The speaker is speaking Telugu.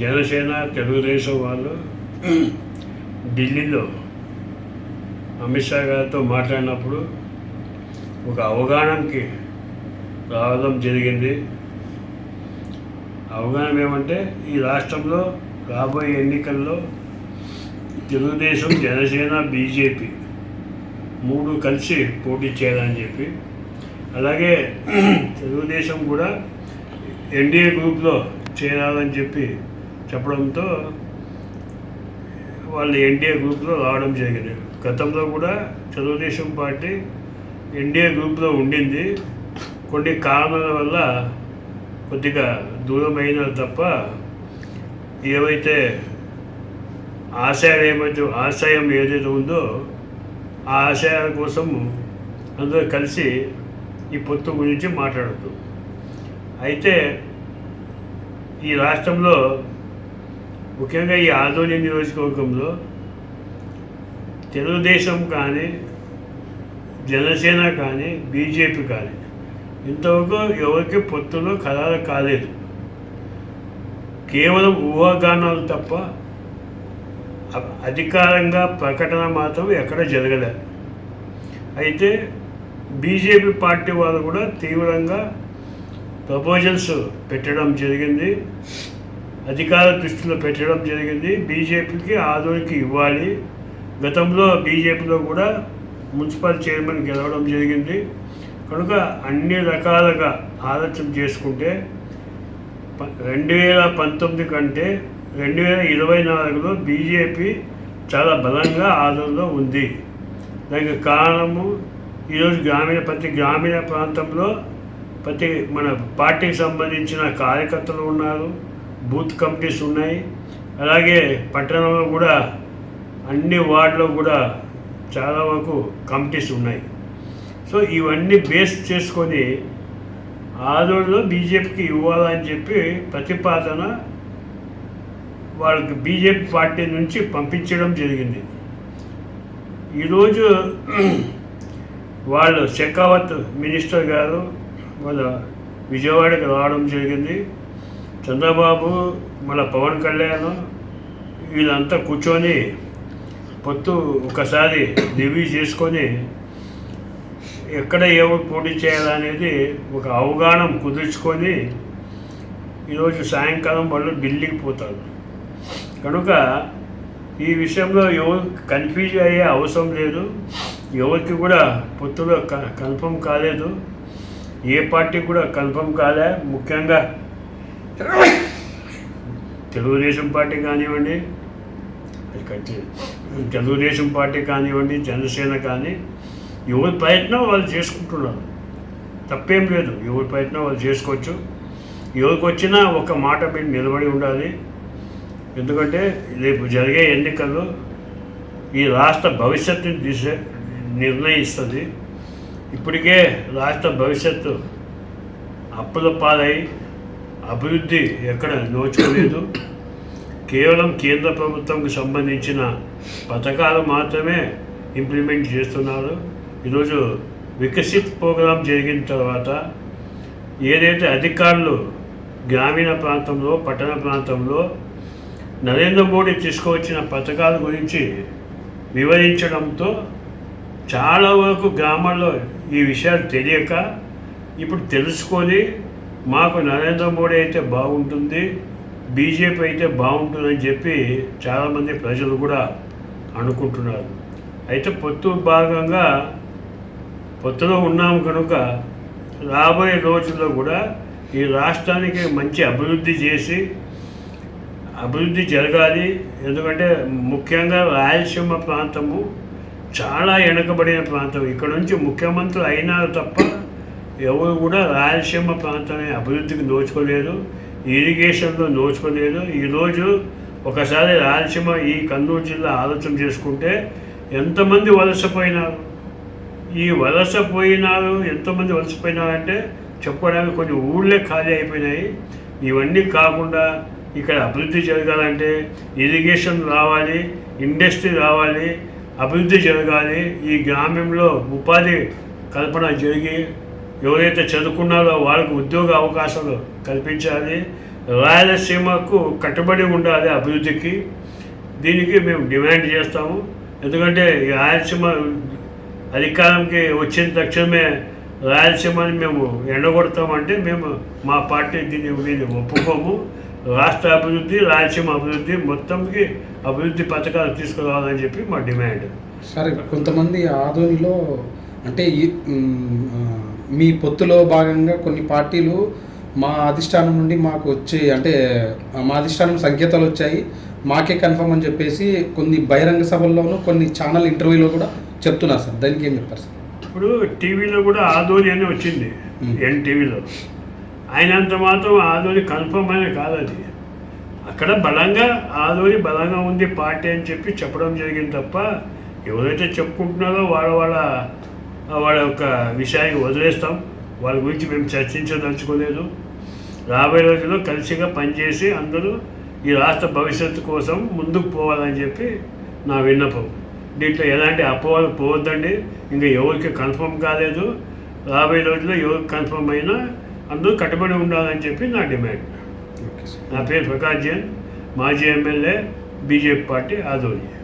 జనసేన తెలుగుదేశం వాళ్ళు ఢిల్లీలో అమిత్ షా గారితో మాట్లాడినప్పుడు ఒక అవగాహనకి రావడం జరిగింది. అవగాహన ఏమంటే ఈ రాష్ట్రంలో రాబోయే ఎన్నికల్లో తెలుగుదేశం జనసేన బీజేపీ మూడు కలిసి పోటీ చేయాలని చెప్పి అలాగే తెలుగుదేశం కూడా ఎన్డీఏ గ్రూప్లో చేరాలని చెప్పి చెప్పడంతో వాళ్ళు ఎన్డీఏ గ్రూప్లో రావడం జరిగింది. గతంలో కూడా తెలుగుదేశం పార్టీ ఎన్డీఏ గ్రూప్లో ఉండింది. కొన్ని కారణాల వల్ల కొద్దిగా దూరమైన తప్ప ఏవైతే ఆశయం ఏమైతే ఆశయం ఏదైతే ఉందో ఆ ఆశయాల కోసం అందరూ కలిసి ఈ పొత్తు గురించి మాట్లాడద్దు. అయితే ఈ రాష్ట్రంలో ముఖ్యంగా ఈ ఆదోని నియోజకవర్గంలో తెలుగుదేశం కానీ జనసేన కానీ బీజేపీ కానీ ఇంతవరకు ఎవరికి పొత్తులు ఖరారు కాలేదు. కేవలం ఊహాగానాలు తప్ప అధికారంగా ప్రకటన మాత్రం ఎక్కడ జరగలేదు అయితే బీజేపీ పార్టీ వాళ్ళు కూడా తీవ్రంగా ప్రపోజల్స్ పెట్టడం జరిగింది. అధికార దృష్టిలో పెట్టడం జరిగింది. బీజేపీకి ఆధునికి ఇవ్వాలి. గతంలో బీజేపీలో కూడా మున్సిపల్ చైర్మన్ గెలవడం జరిగింది. కనుక అన్ని రకాలుగా ఆలోచన చేసుకుంటే ప- రెండు వేల పంతొమ్మిది కంటే రెండు వేల ఇరవై నాలుగులో బీజేపీ చాలా బలంగా ఆదరణలో ఉంది. దానికి కారణము ఈరోజు గ్రామీణ ప్రతి గ్రామీణ ప్రాంతంలో ప్రతి మన పార్టీకి సంబంధించిన కార్యకర్తలు ఉన్నారు. బూత్ కమిటీస్ ఉన్నాయి. అలాగే పట్టణంలో కూడా అన్ని వార్డులో కూడా చాలా వరకు కమిటీస్ ఉన్నాయి. సో ఇవన్నీ బేస్ చేసుకొని ఆదోళనలో బీజేపీకి ఇవ్వాలని చెప్పి ప్రతిపాదన వాళ్ళకి బీజేపీ పార్టీ నుంచి పంపించడం జరిగింది. ఈరోజు వాళ్ళు షెకావత్ మినిస్టర్ గారు వాళ్ళ విజయవాడకి రావడం జరిగింది. చంద్రబాబు మన పవన్ కళ్యాణ్ వీళ్ళంతా కూర్చొని పొత్తు ఒకసారి రివ్యూ చేసుకొని ఎక్కడ ఎవరు పోటీ చేయాలనేది ఒక అవగాహన కుదుర్చుకొని ఈరోజు సాయంకాలం వాళ్ళు ఢిల్లీకి పోతారు. కనుక ఈ విషయంలో ఎవరు కన్ఫ్యూజ్ అయ్యే అవసరం లేదు. ఎవరికి కూడా పొత్తులో క- కన్ఫర్మ్ కాలేదు. ఏ పార్టీ కూడా కన్ఫర్మ్ కాలే. ముఖ్యంగా తెలుగుదేశం పార్టీ కానివ్వండి అది కట్టి తెలుగుదేశం పార్టీ కానివ్వండి జనసేన కానీ ఎవరి ప్రయత్నం వాళ్ళు చేసుకుంటున్నారు. తప్పేం లేదు ఎవరి ప్రయత్నం వాళ్ళు చేసుకోవచ్చు. ఎవరికి వచ్చినా ఒక మాట మీద నిలబడి ఉండాలి. ఎందుకంటే రేపు జరిగే ఎన్నికల్లో ఈ రాష్ట్ర భవిష్యత్తుని దిశ నిర్ణయిస్తుంది. ఇప్పటికే రాష్ట్ర భవిష్యత్తు అప్పుల పాలై అభివృద్ధి ఎక్కడ నోచుకోలేదు. కేవలం కేంద్ర ప్రభుత్వంకు సంబంధించిన పథకాలు మాత్రమే ఇంప్లిమెంట్ చేస్తున్నారు. ఈరోజు వికసిత్ ప్రోగ్రాం జరిగిన తర్వాత ఏదైతే అధికారులు గ్రామీణ ప్రాంతంలో పట్టణ ప్రాంతంలో నరేంద్ర మోడీ తీసుకువచ్చిన పథకాల గురించి వివరించడంతో చాలా వరకు గ్రామాల్లో ఈ విషయాలు తెలియక ఇప్పుడు తెలుసుకొని మాకు నరేంద్ర మోడీ అయితే బాగుంటుంది బీజేపీ అయితే బాగుంటుందని చెప్పి చాలామంది ప్రజలు కూడా అనుకుంటున్నారు. అయితే పొత్తు భాగంగా పొత్తులో ఉన్నాము కనుక రాబోయే రోజుల్లో కూడా ఈ రాష్ట్రానికి మంచి అభివృద్ధి చేసి అభివృద్ధి జరగాలి. ఎందుకంటే ముఖ్యంగా రాయలసీమ ప్రాంతము చాలా వెనుకబడిన ప్రాంతం. ఇక్కడ నుంచి ముఖ్యమంత్రులు అయినారు తప్ప ఎవరు కూడా రాయలసీమ ప్రాంతాన్ని అభివృద్ధికి నోచుకోలేదు ఇరిగేషన్లో నోచుకోలేదు. ఈరోజు ఒకసారి రాయలసీమ ఈ కర్నూలు జిల్లా ఆలోచన చేసుకుంటే ఎంతమంది వలసపోయినారు? ఈ వలస పోయినారు వలసపోయినారంటే చెప్పుకోవడానికి కొన్ని ఊళ్ళే ఖాళీ అయిపోయినాయి. ఇవన్నీ కాకుండా ఇక్కడ అభివృద్ధి జరగాలంటే ఇరిగేషన్ రావాలి ఇండస్ట్రీ రావాలి అభివృద్ధి జరగాలి. ఈ గ్రామంలో ఉపాధి కల్పన జరిగి ఎవరైతే చదువుకున్నారో వాళ్ళకు ఉద్యోగ అవకాశాలు కల్పించాలి. రాయలసీమకు కట్టుబడి ఉండాలి అభివృద్ధికి. దీనికి మేము డిమాండ్ చేస్తాము. ఎందుకంటే ఈ రాయలసీమ అధికారంకి వచ్చిన తక్షణమే రాయలసీమని మేము ఎండగొడతామంటే మేము మా పార్టీ దీన్ని దీన్ని ఒప్పుకోము. రాష్ట్ర అభివృద్ధి రాయలసీమ అభివృద్ధి మొత్తంకి అభివృద్ధి పథకాలు తీసుకురావాలని చెప్పి మా డిమాండ్. సరే కొంతమంది ఆదోనిలో అంటే ఈ మ్, పొత్తులో భాగంగా కొన్ని పార్టీలు మా అధిష్టానం నుండి మాకు వచ్చి అంటే మా అధిష్టానం సంకేతాలు వచ్చాయి. మాకే కన్ఫర్మ్ అని చెప్పేసి కొన్ని బహిరంగ సభల్లోనూ కొన్ని ఛానల్ ఇంటర్వ్యూలో కూడా చెప్తున్నారు సార్. దానికి ఏం చెప్తారు సార్? ఇప్పుడు టీవీలో కూడా ఆదోని అని వచ్చింది. ఎన్ టీవీలో అయినంత మాత్రం ఆదోని కన్ఫర్మ్ అని కాదు అది. అక్కడ బలంగా ఆదోని బలంగా ఉంది పార్టీ అని చెప్పి చెప్పడం జరిగింది తప్ప ఎవరైతే చెప్పుకుంటున్నారో వాళ్ళ వాళ్ళ వాళ్ళ యొక్క విషయాన్ని వదిలేస్తాం. వాళ్ళ గురించి మేము చర్చించదలుచుకోలేదు. రాబోయే రోజుల్లో కలిసిగా పనిచేసి అందరూ ఈ రాష్ట్ర భవిష్యత్తు కోసం ముందుకు పోవాలని చెప్పి నా విన్నపం. దీంట్లో ఎలాంటి అపోహలు పోవద్దండి. ఇంకా ఎవరికి కన్ఫర్మ్ కాలేదు. రాబోయే రోజుల్లో ఎవరికి కన్ఫర్మ్ అయినా అందరూ కట్టుబడి ఉండాలని చెప్పి నా డిమాండ్. నా పేరు ప్రకాష్ జైన్. మాజీ ఎమ్మెల్యే బీజేపీ పార్టీ ఆదోని